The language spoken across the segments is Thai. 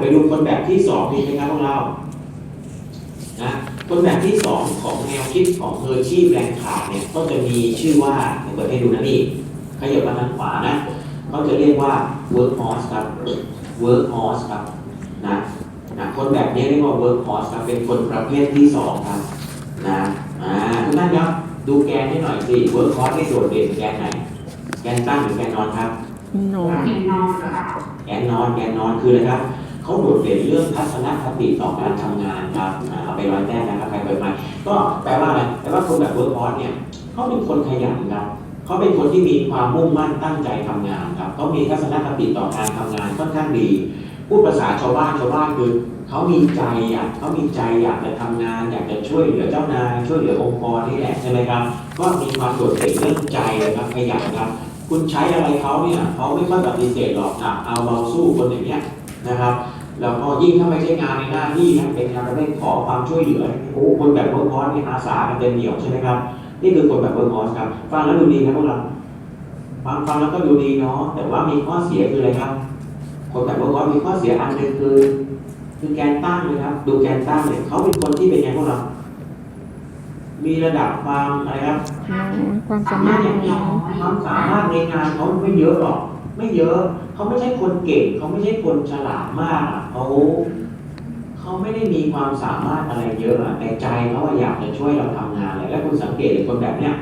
ไปดูคนแบบที่สองดีไหมครับพวกเรานะคนแบบที่สองของแนวคิดของเฮอร์ชี่แรงขาดเนี่ยก็จะมีชื่อว่าเดี๋ยวเปิดให้ดูนะนี่ขยับมาทางขวานะเขาจะเรียกว่า work horse ครับ work horse ครับนะนะคนแบบนี้เรียกว่า work horse ครับเป็นคนประเภทที่สองครับนะอ่าทุกท่านครับดูแกนให้หน่อยสิ work horse ที่โดดเด่นแกนไหนแกนตั้งหรือแกนนอนครับนอนแกนนอนแกนนอนคืออะไรครับ เขาโดดเด่นเรื่องทัศนคติต่อการทำงานครับเอาไปร้อยแต้มนะครับใครเปิดมาก็แปลว่าอะไรแปลว่าคนแบบเวิร์กพอสเนี่ยเขาเป็นคนขยันครับเขาเป็นคนที่มีความมุ่งมั่นตั้งใจทำงานครับเขามีทัศนคติต่อการทำงานค่อนข้างดีพูดภาษาชาวบ้านชาวบ้านคือเขามีใจอะเขามีใจอยากจะทำงาน อยากจะช่วยเหลือเจ้านายช่วยเหลือองค์กรนี่แหละใช่ไหมครับ ก็มีความโดดเด่นเรื่องใจนะครับขยันครับ คุณใช้อะไรเขาเนี่ยเขาไม่ค่อยปฏิเสธหรอกอะเอาเราสู้คนอย่างเงี้ยนะครับ แล้วก็ยิ่งถ้าไม่ใช่งานในหน้าที่นะเป็นงานประเภทขอความช่วยเหลือโอ้คนแบบเวิร์กพอสนี่อาสากันเต็มเหนียวใช่ไหมครับนี่คือคนแบบเวิร์กพอสครับฟังแล้วดูดีนะพวกเราฟังฟังแล้วก็ดูดีเนาะแต่ว่ามีข้อเสียคืออะไรครับ คนแบบเวิร์กพอสมีข้อเสียอันหนึ่งคือ คือแกนตั้งเลยครับ ดูแกนตั้งเลยเขาเป็นคนที่เป็นไงพวกเรามีระดับความอะไรครับน้อยความสามารถน้อยความสามารถในงานเขาไม่เยอะหรอก ไม่เยอะเขาไม่ใช่คนเก่งเขาไม่ใช่คนฉลาดมากเขาเขาไม่ได้มีความสามารถอะไรเยอะแต่ใจเขาอยากจะช่วยเราทำงานเลยแล้วคุณสังเกตเลยคนแบบเนี้ย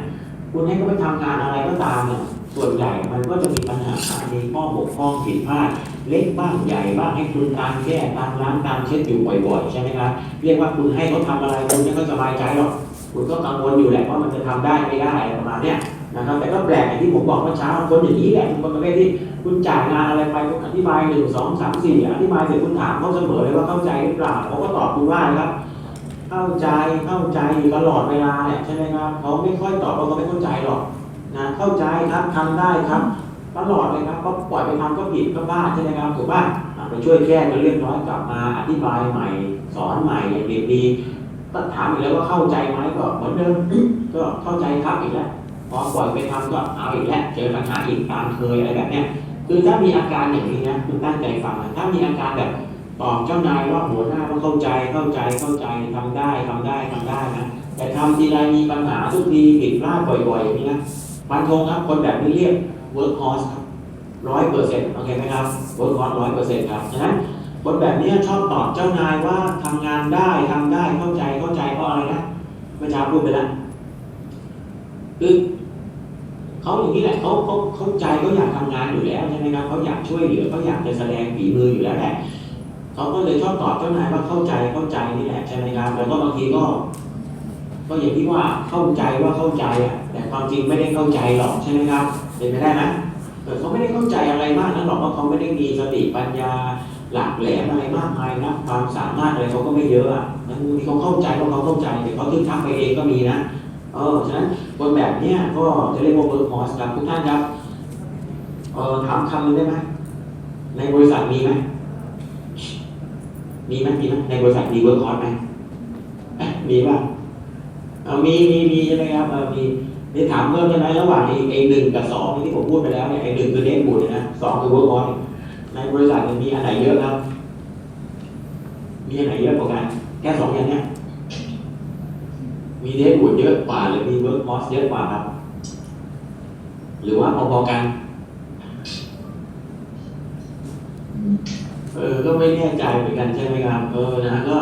คุณให้เขาไปทำงานอะไรก็ตามเนี่ยส่วนใหญ่มันก็จะมีปัญหามีข้อบกพร่องผิดพลาดเล็กบ้างใหญ่บ้างให้คุณตามแก้ตามล้างตามเช็ดอยู่บ่อยๆใช่ไหมครับเรียกว่าคุณให้เขาทำอะไรคุณไม่ค่อยสบายใจหรอกคุณก็กังวลอยู่แหละว่ามันจะทำได้ไม่ได้ประมาณเนี้ย นะครับแต่ก็แปลกอย่างที่ผมบอกเมื่อเช้าคนอย่างนี้แหละคนประเภทที่คุณจ่ายงานอะไรไปคุณอธิบายหนึ่งสองสามสี่อธิบายเสร็จคุณถามเขาเสมอเลยว่าเข้าใจหรือเปล่าเขาก็ตอบคุณว่านะครับ เข้าใจเข้าใจอยู่ตลอดเวลาแหละใช่ไหมครับเขาไม่ค่อยตอบว่าเขาไม่เข้าใจหรอกนะเข้าใจครับทำได้ครับตลอดเลยครับก็ปล่อยไปทำก็ผิดก็พลาใช่ไหมครับถูกป่ะไปช่วยแก้จนเรียบร้อยกลับมาอธิบายใหม่สอนใหม่อย่างดีดีก็ถามอีกแล้วว่าเข้าใจไหมก็เหมือนเดิมก็เข้าใจครับอีกแล้ว พอปล่อยไปทำก็เอาอีกแล้วเจอปัญหาอีกตามเคยอะไรแบบเนี้ยคือถ้ามีอาการอย่างนี้นะคุณตั้งใจฟังนะถ้ามีอาการแบบตอบเจ้านายว่าหัวหน้าต้องเข้าใจเข้าใจเข้าใจทำได้ทำได้ทำได้นะแต่ทำทีไรมีปัญหาทุกทีผิดพลาดบ่อยๆอย่างนี้นะฟันธงครับคนแบบนี้เรียก work horse ครับร้อยเปอร์เซ็นต์โอเคไหมครับ work horse ร้อยเปอร์เซ็นต์ครับฉะนั้นคนแบบนี้ชอบตอบเจ้านายว่าทำงานได้ทำได้เข้าใจเข้าใจเพราะอะไรนะเมื่อเช้าพูดไปแล้ว คือเขาอย่างนี้แหละเขาเขาเขาใจเขาอยากทำงานอยู่แล้วใช่ไหมครับเขาอยากช่วยเหลือเขาอยากจะแสดงฝีมืออยู่แล้วแหละเขาก็เลยชอบตอบเจ้านายว่าเข้าใจเข้าใจนี่แหละใช่ไหมครับแล้วก็บางทีก็ ก็อย่างที่ว่าเข้าใจว่าเข้าใจอะ แต่ความจริงไม่ได้เข้าใจหรอกใช่ไหมครับเป็นไปได้ไหมเออเขาไม่ได้เข้าใจอะไรมากนั้นหรอกเพราะเขาไม่ได้มีสติปัญญาหลักแหลมอะไรมากมายนะความสามารถอะไรเขาก็ไม่เยอะอะบางทีเขาเข้าใจก็เขาเข้าใจแต่เขาทึกทักไปเองก็มีนะ เออฉะนั้นคนแบบเนี้ยก็จะเรียกว่าเบอร์คอสครับทุกท่านครับเออถามคำนึงได้ไหมในบริษัทมีไหมมีไหมมีไหมในบริษัทมีเบอร์คอสไหมมีป่ะมีมีมีใช่ไหมครับมีนี่ถามเพิ่มใช่ไหมระหว่างไอ้ไอ้หนึ่งกับสองที่ผมพูดไปแล้วเนี่ยไอ้หนึ่งคือเดทบูดนะสองคือเบอร์คอสในบริษัทเนี่ยมีอันไหนเยอะครับ มีอันไหนเยอะกว่ากันแค่สองอย่างเนี้ย มีเดทบูดเยอะกว่า หรือมีเวิร์กคอสเยอะกว่าครับ หรือว่าพอๆกัน เออ ก็ไม่แน่ใจเหมือนกันใช่ไหมครับ เออ นะก็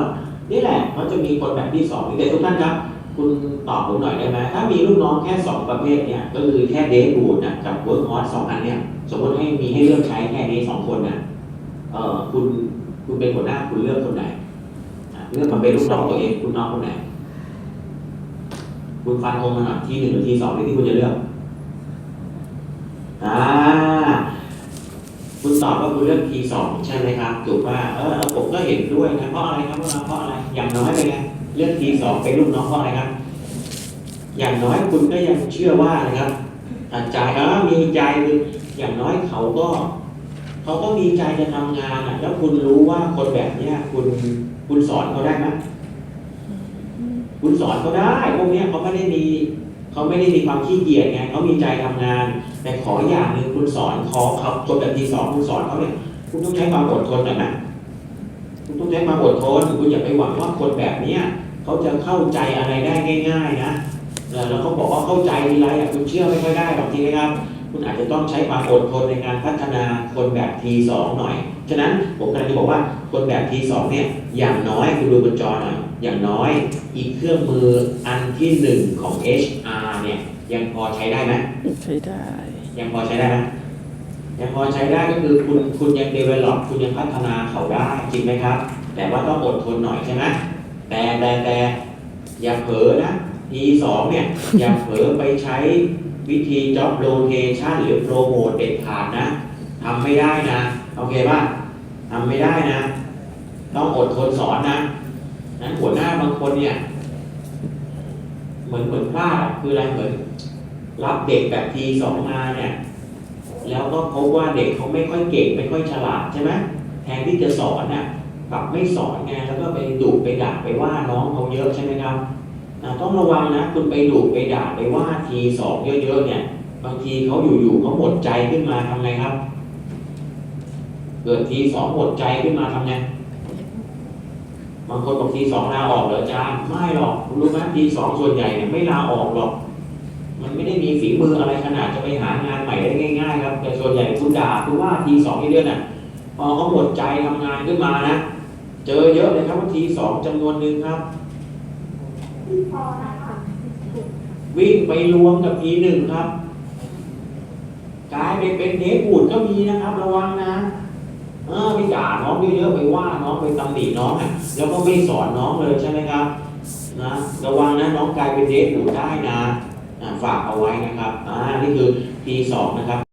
นี่แหละเขาจะมีคนแบบที่สองแต่ทุกท่านครับ คุณตอบผมหน่อยได้ไหมถ้ามีลูกน้องแค่สองประเภทเนี่ย ก็คือแค่เดทบูดนะกับเวิร์กคอสสองอันเนี่ย สมมติให้มีให้เลือกใช้แค่นี้สองคนนะเออคุณคุณเป็นหัวหน้าคุณเลือกคนไหนเลือกมาเป็นลูกน้องตัวเองคุณน้องคนไหน คุณฟันธงมาหน่อยที่หนึ่งหรือที่สองที่คุณจะเลือกอ่าคุณตอบว่าคุณเลือกทีสองใช่ไหมครับถูกว่าเออผมก็เห็นด้วยนะเพราะอะไรครับเพราะอะไรเพราะอะไรอย่างน้อยเป็นไงเลือกทีสองเป็นลูกน้องเพราะอะไรครับ อย่างน้อยคุณก็ยังเชื่อว่านะครับอะใจเออมีใจคืออย่างน้อยเขาก็เขาก็มีใจจะทำงานอะ แล้วคุณรู้ว่าคนแบบเนี้ยคุณคุณสอนเขาได้ไหม คุณสอนเขาได้ พวกเนี้ยเขาไม่ได้มีเขาไม่ได้มีความขี้เกียจไงเขามีใจทำงาน แต่ขออย่างหนึ่งคุณสอนขอเขาคนแบบที่สองคุณสอนเขาเนี่ยคุณต้องใช้ความอดทนหน่อยนะคุณต้องใช้ความอดทนคุณอย่าไปหวังว่าคนแบบเนี้ยเขาจะเข้าใจอะไรได้ง่าย ๆ นะแล้วเขาบอกว่าเข้าใจทีไรอะคุณเชื่อไม่ค่อยได้หรอกจริงไหมครับ คุณอาจจะต้องใช้ความอดทนในการพัฒนาคนแบบ T2 หน่อย ฉะนั้นผมกำลังจะบอกว่าคนแบบ T2 เนี่ยอย่างน้อยคุณดูบนจอหน่อย อย่างน้อยอีกเครื่องมืออันที่หนึ่งของ HR เนี่ย ยังพอใช้ได้ไหมใช้ได้ ยังพอใช้ได้ไหมยังพอใช้ได้ก็คือคุณคุณยัง develop คุณยังพัฒนาเขาได้จริงไหมครับ แต่ว่าต้องอดทนหน่อยใช่ไหมแต่แต่แต่อย่าเผลอนะ T2 เนี่ย อย่าเผลอไปใช้วิธี job rotation หรือ promote เด็ดขาดนะทำไม่ได้นะ โอเคป่ะทำไม่ได้นะ ต้องอดทนสอนนะ นั้นหัวหน้าบางคนเนี่ย เหมือนเหมือนพลาดคืออะไรเหมือน รับเด็กแบบทีสองมาเนี่ย แล้วก็พบว่าเด็กเขาไม่ค่อยเก่งไม่ค่อยฉลาดใช่ไหมแทนที่จะสอนน่ะกลับไม่สอนไงแล้วก็ไปดุไปด่าไปว่าน้องเขาเยอะใช่ไหมครับต้องระวังนะคุณไปดุไปด่าไปว่าทีสองเยอะๆเนี่ย บางทีเขาอยู่ๆเขาหมดใจขึ้นมาทำไงครับ เกิดทีสองหมดใจขึ้นมาทำไงางคนบอกทีสองลาออกเหรออาจารย์ไม่หรอกคุณรู้ไหมทีสองส่วนใหญ่เนี่ยไม่ลาออกหรอก มันไม่ได้มีฝีมืออะไรขนาดจะไปหางานใหม่ได้ง่ายๆครับแต่ส่วนใหญ่คุณด่าคุณว่าทีสองนี่เดือนน่ะพอเขาหมดใจทำงานขึ้นมานะเจอเยอะเลยครับว่าทีสองจำนวนหนึ่งครับวิ่งไปรวมกับทีหนึ่งครับกลายไปเป็นเทปบูดก็มีนะครับ ระวังนะ เออไปด่าน้องเยอะๆไปว่าน้องไปตำหนิน้องอะแล้วก็ไม่สอนน้องเลยใช่ไหมครับนะระวังนะน้องกลายเป็นเดทหนูได้นะฝากเอาไว้นะครับอ่านี่คือทีสองนะครับ